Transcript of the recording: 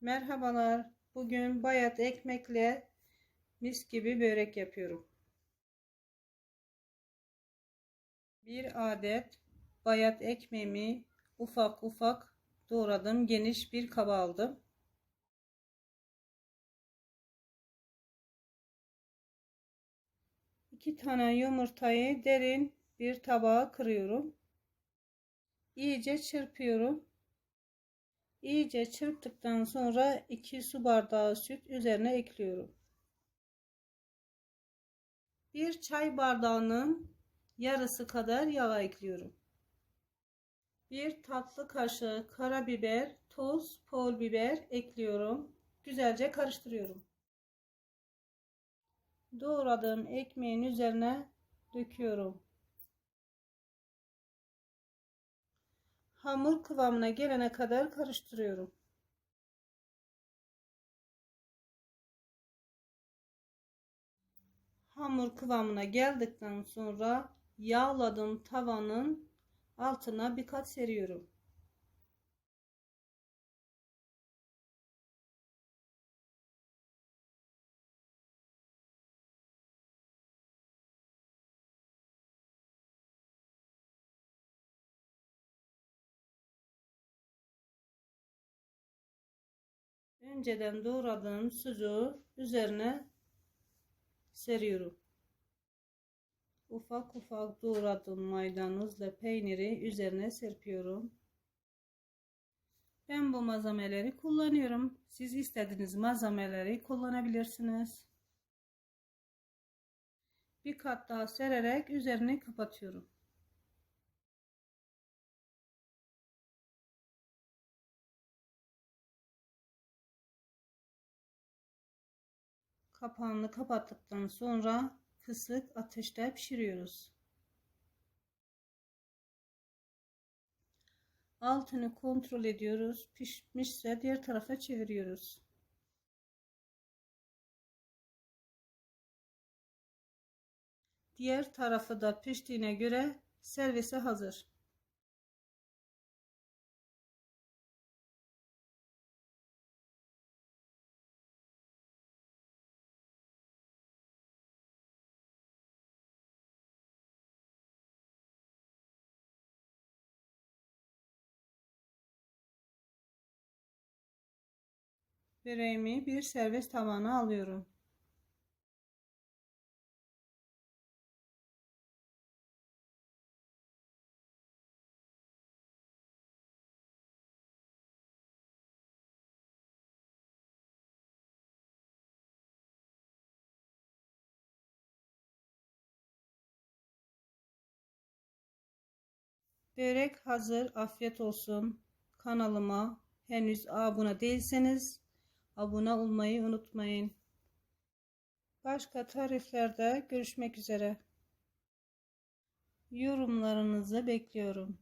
Merhabalar. Bugün bayat ekmekle mis gibi börek yapıyorum. Bir adet bayat ekmeğimi ufak ufak doğradım. Geniş bir kaba aldım. İki tane yumurtayı derin bir tabağa kırıyorum. İyice çırpıyorum. İyice çırptıktan sonra 2 su bardağı süt üzerine ekliyorum. 1 çay bardağının yarısı kadar yağ ekliyorum. 1 tatlı kaşığı karabiber, tuz, pul biber ekliyorum. Güzelce karıştırıyorum. Doğradığım ekmeğin üzerine döküyorum. Hamur kıvamına gelene kadar karıştırıyorum. Hamur kıvamına geldikten sonra yağladığım tavanın altına bir kat seriyorum. Önceden doğradığım sucuğu üzerine seriyorum. Ufak ufak doğradığım maydanozla peyniri üzerine serpiyorum. Ben bu malzemeleri kullanıyorum. Siz istediğiniz malzemeleri kullanabilirsiniz. Bir kat daha sererek üzerini kapatıyorum. Kapağını kapattıktan sonra kısık ateşte pişiriyoruz. Altını kontrol ediyoruz. Pişmişse diğer tarafa çeviriyoruz. Diğer tarafı da piştiğine göre servise hazır. Böreğimi bir servis tabağına alıyorum. Börek hazır. Afiyet olsun. Kanalıma henüz abone değilseniz abone olmayı unutmayın. Başka tariflerde görüşmek üzere. Yorumlarınızı bekliyorum.